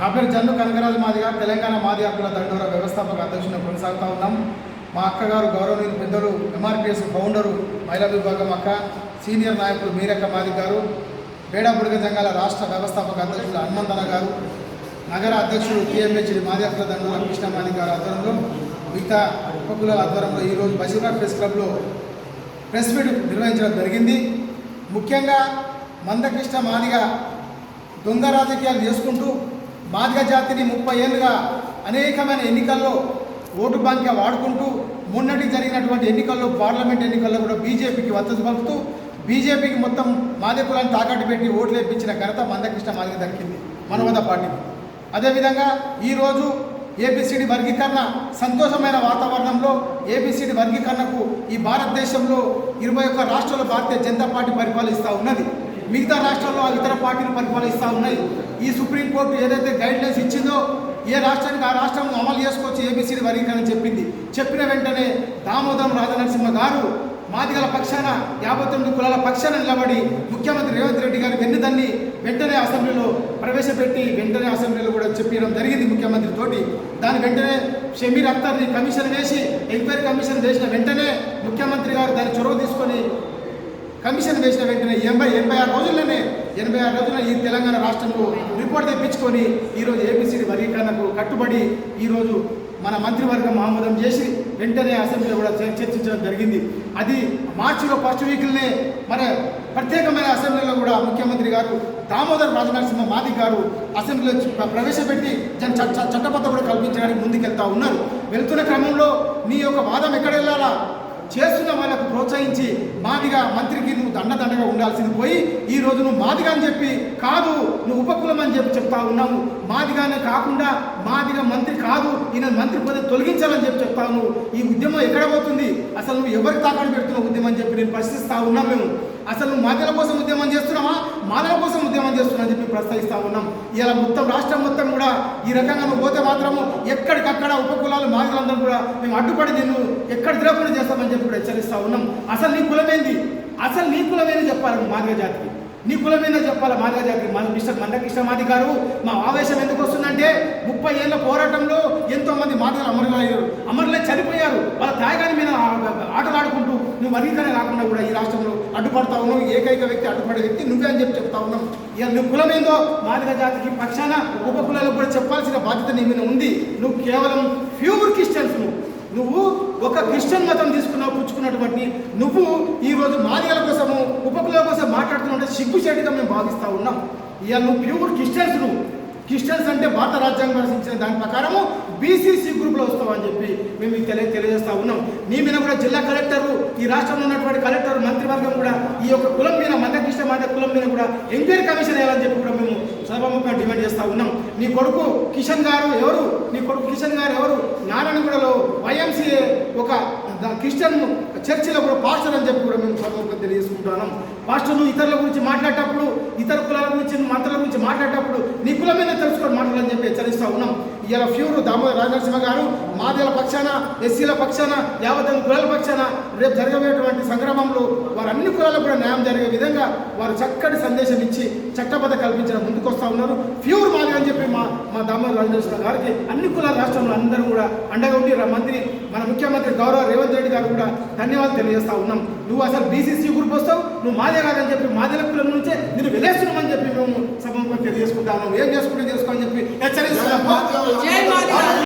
నా పేరు జన్ను కనకరాజు మాదిగా తెలంగాణ మాది హక్కుల దండోర వ్యవస్థాపక అధ్యక్షుని కొనసాగుతా ఉన్నాం. మా అక్కగారు గౌరవనీయులు పెద్దలు ఎంఆర్పిఎస్ ఫౌండరు మహిళా విభాగం అక్క సీనియర్ నాయకులు మీరక్క మాది గారు బేడా జంగాల రాష్ట్ర వ్యవస్థాపక అధ్యక్షులు హనుమంతన గారు నగర అధ్యక్షుడు టీఎంహెచ్డి మాది హక్కుల దండోర కృష్ణ మాది గారు ఆధ్వర్యంలో మిగతా ఉపకుల ఆధ్వర్యంలో ఈరోజు బషీర్బాగ్ ప్రెస్ క్లబ్లో ప్రెస్ మీట్ నిర్వహించడం జరిగింది. ముఖ్యంగా మందకృష్ణ మాదిగా దొంగ రాజకీయాలు చేసుకుంటూ బాధిక జాతిని ముప్పై ఏళ్ళుగా అనేకమైన ఎన్నికల్లో ఓటు బ్యాంక్గా వాడుకుంటూ మొన్నటి జరిగినటువంటి ఎన్నికల్లో పార్లమెంట్ ఎన్నికల్లో కూడా బీజేపీకి వత్తు పంపుతూ బీజేపీకి మొత్తం మాదిగ తాకట్టు పెట్టి ఓట్లు వేయించిన ఘనత మందకృష్ణ మాదిక దక్కింది మనవద పార్టీకి అదేవిధంగా ఈరోజు ఏబిసిడి వర్గీకరణ సంతోషమైన వాతావరణంలో ఏబిసిడి వర్గీకరణకు ఈ భారతదేశంలో ఇరవై ఒక్క రాష్ట్రాల భారతీయ జనతా పార్టీ పరిపాలిస్తూ ఉన్నది. మిగతా రాష్ట్రాల్లో ఇతర పార్టీలు పరిపాలిస్తూ ఉన్నాయి. ఈ సుప్రీంకోర్టు ఏదైతే గైడ్లైన్స్ ఇచ్చిందో ఏ రాష్ట్రానికి ఆ రాష్ట్రం అమలు చేసుకోవచ్చు ఏబీసీని వర్గీకరణ చెప్పింది. చెప్పిన వెంటనే దామోదరం రాజనరసింహ గారు మాదిగల పక్షాన యాభై తొమ్మిది కులాల పక్షాన నిలబడి ముఖ్యమంత్రి రేవంత్ రెడ్డి గారి వెన్నుదన్ని వెంటనే అసెంబ్లీలో ప్రవేశపెట్టి వెంటనే అసెంబ్లీలో కూడా చెప్పడం జరిగింది ముఖ్యమంత్రి తోటి. దాని వెంటనే షమీర్ అఖ్తర్ని కమిషన్ వేసి ఎంక్వైరీ కమిషన్ వేసిన వెంటనే ముఖ్యమంత్రి గారు దాన్ని చొరవ తీసుకొని కమిషన్ వేసిన వెంటనే ఎనభై ఎనభై ఆరు రోజుల్లోనే ఎనభై ఆరు రోజుల్లో ఈ తెలంగాణ రాష్ట్రంలో రిపోర్ట్ తెప్పించుకొని ఈరోజు ఏపీసీ వర్గీకరణకు కట్టుబడి ఈరోజు మన మంత్రివర్గం ఆమోదం చేసి వెంటనే అసెంబ్లీలో కూడా చర్చించడం జరిగింది. అది మార్చిలో ఫస్ట్ వీక్లనే మన ప్రత్యేకమైన అసెంబ్లీలో కూడా ముఖ్యమంత్రి గారు దామోదర్ రాజనరసింహ మాది గారు అసెంబ్లీలో ప్రవేశపెట్టి జన చ- చట్టబద్ధ కూడా కల్పించడానికి ముందుకెళ్తా ఉన్నారు. వెళ్తున్న క్రమంలో నీ యొక్క వాదం ఎక్కడ వెళ్ళాలా? చేస్తున్న వాళ్ళకు ప్రోత్సహించి మాదిగా మంత్రికి నువ్వు దండదండగా ఉండాల్సింది పోయి ఈ రోజు నువ్వు మాదిగా అని చెప్పి కాదు నువ్వు ఉపకులం అని చెప్పి చెప్తా ఉన్నావు. మాదిగానే కాకుండా మాదిగా మంత్రి కాదు ఈయన మంత్రి పదవి తొలగించాలని చెప్పి చెప్తావు నువ్వు ఈ ఉద్యమం ఎక్కడ పోతుంది? అసలు నువ్వు ఎవరికి తాకట్టు పెడుతున్నావు ఉద్యమం అని చెప్పి నేను ప్రశ్నిస్తా ఉన్నాం మేము. అసలు నువ్వు కోసం ఉద్యమం చేస్తున్నావా? మానవ కోసం ఉద్యమం చేస్తున్నా అని చెప్పి ప్రస్తావిస్తా ఉన్నాం. ఇలా మొత్తం రాష్ట్రం మొత్తం కూడా ఈ రకంగా నువ్వు పోతే మాత్రము ఎక్కడికక్కడ ఉపకులాలు మాదిలందరూ కూడా మేము అడ్డుపడి నిన్ను ఎక్కడ తిరగకుండా చేస్తామని చెప్పి కూడా హెచ్చరిస్తా ఉన్నాం. అసలు నీ కులమేంది? అసలు నీ కులమేంది చెప్పాలి మాదిగ జాతికి? నీ కులమేందో చెప్పాలి? మాదిగా జాతి మన మిస్టర్ మందకృష్ణ మాది గారు. మా ఆవేశం ఎందుకు వస్తుందంటే ముప్పై ఏళ్ళ పోరాటంలో ఎంతో మంది మాదిగలు అమరులయ్యారు. అమరులే చనిపోయారు. వాళ్ళ త్యాగాన్ని మీద ఆటలాడుకుంటూ నువ్వు వర్గీకరణ కాకుండా కూడా ఈ రాష్ట్రంలో అడ్డుపడతా ఉన్నావు. ఏకైక వ్యక్తి అడ్డుపడే వ్యక్తి నువ్వే అని చెప్పి చెప్తా ఉన్నావు ఇక నువ్వు కులమేందో మాదిగ జాతికి పక్షాన ఉప కులాలకు కూడా చెప్పాల్సిన బాధ్యత నీ మీద ఉంది. నువ్వు కేవలం ప్యూర్ క్రిస్టియన్స్ నువ్వు. నువ్వు ఒక క్రిస్టియన్ మతం తీసుకున్నావు పుచ్చుకున్నటువంటి నువ్వు ఈరోజు మాదిగల కోసము కోసం సిగ్గుచేటుగా మేము భావిస్తూ ఉన్నాం. ఇక నువ్వు ప్యూర్ క్రిస్టియన్స్ నువ్వు క్రిస్టియన్స్ అంటే భారత రాజ్యాంగం రచించిన దాని ప్రకారము బీసీసీ గ్రూప్లో వస్తావు అని చెప్పి మేము మీకు తెలియ తెలియజేస్తా ఉన్నాం. నీ మీద కూడా జిల్లా కలెక్టర్ ఈ రాష్ట్రంలో ఉన్నటువంటి కలెక్టర్ మంత్రివర్గం కూడా ఈ యొక్క కులం మీద మందకృష్ణ మాద కులం మీద కూడా ఎంక్వైరీ కమిషన్ వేయాలని చెప్పి కూడా మేము సభాముఖంగా డిమాండ్ చేస్తూ ఉన్నాం. నీ కొడుకు కిషన్ గారు ఎవరు? నీ కొడుకు కిషన్ గారు ఎవరు? నారాయణగూడలో వైఎంసీఏ ఒక క్రిస్టియన్ చర్చిలో కూడా పాస్టర్ అని చెప్పి కూడా మేము సభాముఖంగా తెలియజేసుకుంటున్నాం. పాస్టర్లు ఇతరుల గురించి మాట్లాడేటప్పుడు ఇతర కులాల గురించి మంత్రుల గురించి మాట్లాడేటప్పుడు నీ కులం మీద తెలుసుకొని మాట్లాడాలని చెప్పి హెచ్చరిస్తా ఉన్నాం. ఇలా ఫ్యూర్ దామోదర రాజనరసింహ గారు మాదిల పక్షాన ఎస్సీల పక్షాన యావత్ కులాల పక్షాన రేపు జరగబోయేటువంటి సంగ్రామంలో వారు అన్ని కులాలకు కూడా న్యాయం జరిగే విధంగా వారు చక్కటి సందేశం ఇచ్చి చట్టబద్ధ కల్పించడం ముందుకొస్తా ఉన్నారు. ప్యూర్ మాది అని చెప్పి మా మా దామోదర రాజనరసింహ గారికి అన్ని కులాల రాష్ట్రంలో అందరూ కూడా అండగా ఉండి మంత్రి మన ముఖ్యమంత్రి గౌరవ రేవంత్ రెడ్డి గారు కూడా ధన్యవాదాలు తెలియజేస్తా ఉన్నాం. నువ్వు అసలు బీసీసీ గ్రూప్ వస్తావు నువ్వు మాదే కాదని చెప్పి మాదిల కులం నుంచే నేను వెళ్ళేస్తున్నామని చెప్పి మేము సభకు తెలియజేసుకుంటాను ఏం చేసుకుంటే చేసుకోని చెప్పి హెచ్చరిస్తున్నాం